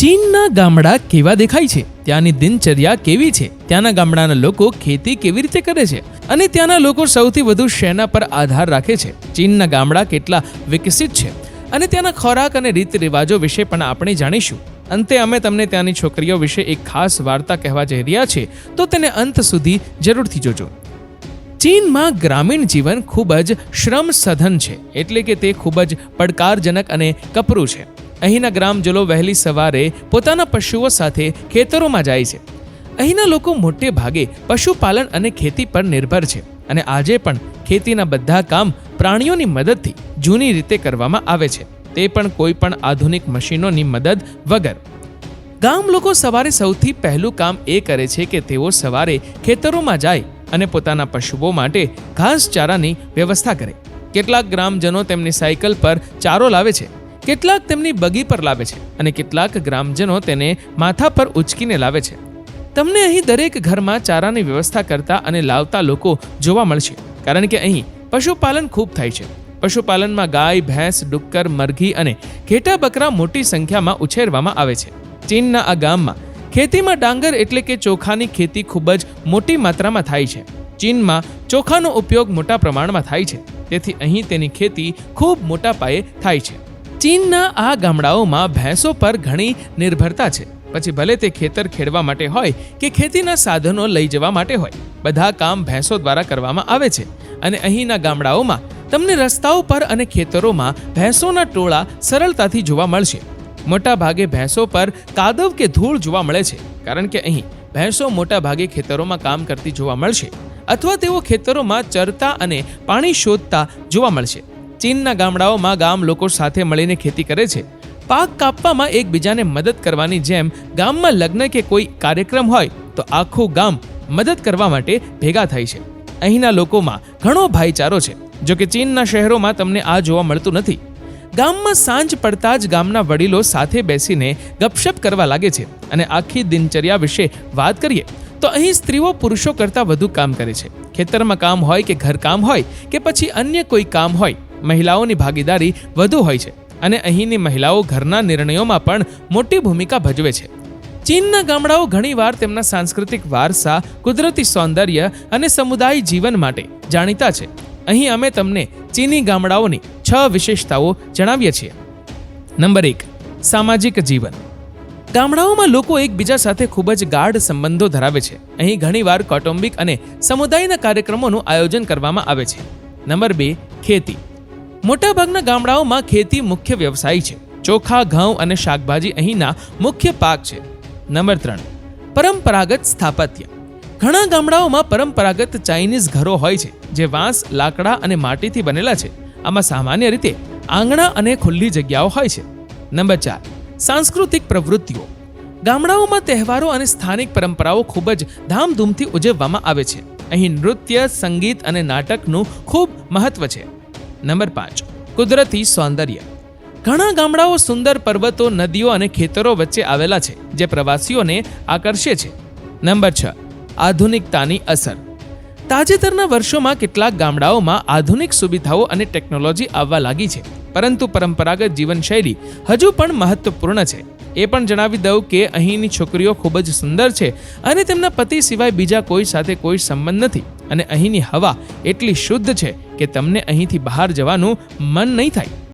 ચીનના ગામડા કેવા દેખાય છે? ત્યાંની દિનચર્યા કેવી છે? ત્યાંના ગામડાના લોકો ખેતી કેવી રીતે કરે છે? અને ત્યાંના લોકો સૌથી વધુ શેના પર આધાર રાખે છે? ચીનના ગામડા કેટલા વિકસિત છે? અને ત્યાંના ખોરાક અને રીત રિવાજો વિશે પણ આપણે જાણીશું. અંતે અમે તમને ત્યાંની છોકરીઓ વિશે એક ખાસ વાર્તા કહેવા જઈ રહ્યા છે તો તેને અંત સુધી જરૂરથી જોજો. ચીનમાં ગ્રામીણ જીવન ખૂબ જ શ્રમ સધન છે, એટલે કે તે ખૂબ જ પડકારજનક અને કપરું છે. અહીંના ગ્રામજનો વહેલી સવારે પોતાના પશુઓ સાથે ખેતરોમાં જાય છે. અહીંના લોકો મોટે ભાગે પશુપાલન અને ખેતી પર નિર્ભર છે અને આજે પણ ખેતીના બધા કામ પ્રાણીઓની મદદથી જૂની રીતે કરવામાં આવે છે. તે પણ કોઈ પણ આધુનિક મશીનોની મદદ વગર. ગામ લોકો સવારે સૌથી પહેલું કામ એ કરે છે કે તેઓ સવારે ખેતરોમાં જાય અને પોતાના પશુઓ માટે ઘાસચારાની વ્યવસ્થા કરે. કેટલાક ગ્રામજનો તેમની સાયકલ પર ચારો લાવે છે કેટલાક તેમની બગી પર લાવે છે અને કેટલાક ગ્રામજનો તેને માથા પર ઉચકીને લાવે છે. તમને અહીં દરેક ઘરમાં ચારાની વ્યવસ્થા કરતા અને લાવતા લોકો જોવા મળશે, કારણ કે અહીં પશુપાલન ખૂબ થાય છે. પશુપાલનમાં ગાય, ભેંસ, ડુક્કર, મરઘી અને ઘેટા બકરા મોટી સંખ્યામાં ઉછેરવામાં આવે છે. ચીનના આ ગામમાં ખેતીમાં ડાંગર એટલે કે ચોખાની ખેતી ખૂબ જ મોટી માત્રામાં થાય છે. ચીનમાં ચોખાનો ઉપયોગ મોટા પ્રમાણમાં થાય છે. તેથી અહીં તેની ખેતી ખૂબ મોટા પાયે થાય છે. ચીનના આ ગામડાઓમાં ભેંસો પર ઘણી નિર્ભરતા છે. પછી ભલે તે ખેતર ખેડવા માટે હોય કે ખેતીના સાધનો લઈ જવા માટે હોય, બધા કામ ભેંસો દ્વારા કરવામાં આવે છે. અને અહીંના ગામડાઓમાં તમને રસ્તાઓ પર અને ખેતરોમાં ભેંસોના ટોળા સરળતાથી જોવા મળશે. મોટા ભાગે ભેંસો પર કાદવ કે ધૂળ જોવા મળે છે, કારણ કે અહીં ભેંસો મોટા ભાગે ખેતરોમાં કામ કરતી જોવા મળશે, અથવા તેઓ ખેતરોમાં ચરતા અને પાણી શોધતા જોવા મળશે. ચીનના ગામડાઓમાં ગામ લોકો સાથે મળીને ખેતી કરે છે. પાક કાપવામાં એકબીજાને મદદ કરવાની જેમ ગામમાં લગ્ન કે કોઈ કાર્યક્રમ હોય તો આખું ગામ મદદ કરવા માટે ભેગા થાય છે. અહીંના લોકોમાં ઘણો ભાઈચારો છે, જો કે ચીનના શહેરોમાં તમને આ જોવા મળતું નથી. ગામમાં સાંજ પડતા જ ગામના વડીલો સાથે બેસીને ગપશપ કરવા લાગે છે અને આખી દિનચર્યા વિશે વાત કરીએ તો અહીં સ્ત્રીઓ પુરુષો કરતાં વધુ કામ કરે છે. ખેતરમાં કામ હોય કે ઘરકામ હોય કે પછી અન્ય કોઈ કામ હોય મહિલાઓની ભાગીદારી વધુ હોય છે અને અહીંની મહિલાઓ ઘરના નિર્ણયોમાં પણ મોટી ભૂમિકા ભજવે છે. ચીનના ગામડાઓ ઘણીવાર તેમના સાંસ્કૃતિક વારસા, કુદરતી સૌંદર્ય અને સમુદાય જીવન માટે જાણીતા છે. અહીં અમે તમને ચીની ગામડાઓની છ વિશેષતાઓ જણાવીએ છીએ. નંબર એક, સામાજિક જીવન. ગામડાઓમાં લોકો એકબીજા સાથે ખૂબ જ ગાઢ સંબંધો ધરાવે છે. અહીં ઘણીવાર કૌટુંબિક અને સમુદાયના કાર્યક્રમોનું આયોજન કરવામાં આવે છે. નંબર બે, ખેતી. મોટાભાગના ગામડાઓમાં ખેતી મુખ્ય વ્યવસાય છે. ચોખા, ઘઉં અને શાકભાજી અહીંના મુખ્ય પાક છે. નંબર ત્રણ, પરંપરાગત સ્થાપત્ય. ઘણા ગામડાઓમાં પરંપરાગત ચાઇનીઝ ઘરો હોય છે, જે વાંસ, લાકડા અને માટીથી બનેલા છે. આમાં સામાન્ય રીતે આંગણા અને ખુલ્લી જગ્યાઓ હોય છે. નંબર ચાર, સાંસ્કૃતિક પ્રવૃત્તિઓ. ગામડાઓમાં તહેવારો અને સ્થાનિક પરંપરાઓ ખૂબ જ ધામધૂમથી ઉજવવામાં આવે છે. અહીં નૃત્ય, સંગીત અને નાટકનું ખૂબ મહત્વ છે. નંબર પાંચ, કુદરતી સૌંદર્ય. ઘણા ગામડાઓ સુંદર પર્વતો, નદીઓ અને ખેતરો વચ્ચે આવેલા છે, જે પ્રવાસીઓને આકર્ષે છે. નંબર છ, આધુનિકતાની અસર. તાજેતરના વર્ષોમાં કેટલાક ગામડાઓમાં આધુનિક સુવિધાઓ અને ટેકનોલોજી આવવા લાગી છે, પરંતુ પરંપરાગત જીવનશૈલી હજુ પણ મહત્વપૂર્ણ છે. એ પણ જણાવી દઉં કે અહીંની છોકરીઓ ખૂબ જ સુંદર છે અને તેમના પતિ સિવાય બીજા કોઈ સાથે કોઈ સંબંધ નથી. અને અહીંની હવા એટલી શુદ્ધ છે કે તમને અહીંથી બહાર જવાનું મન નહીં થાય.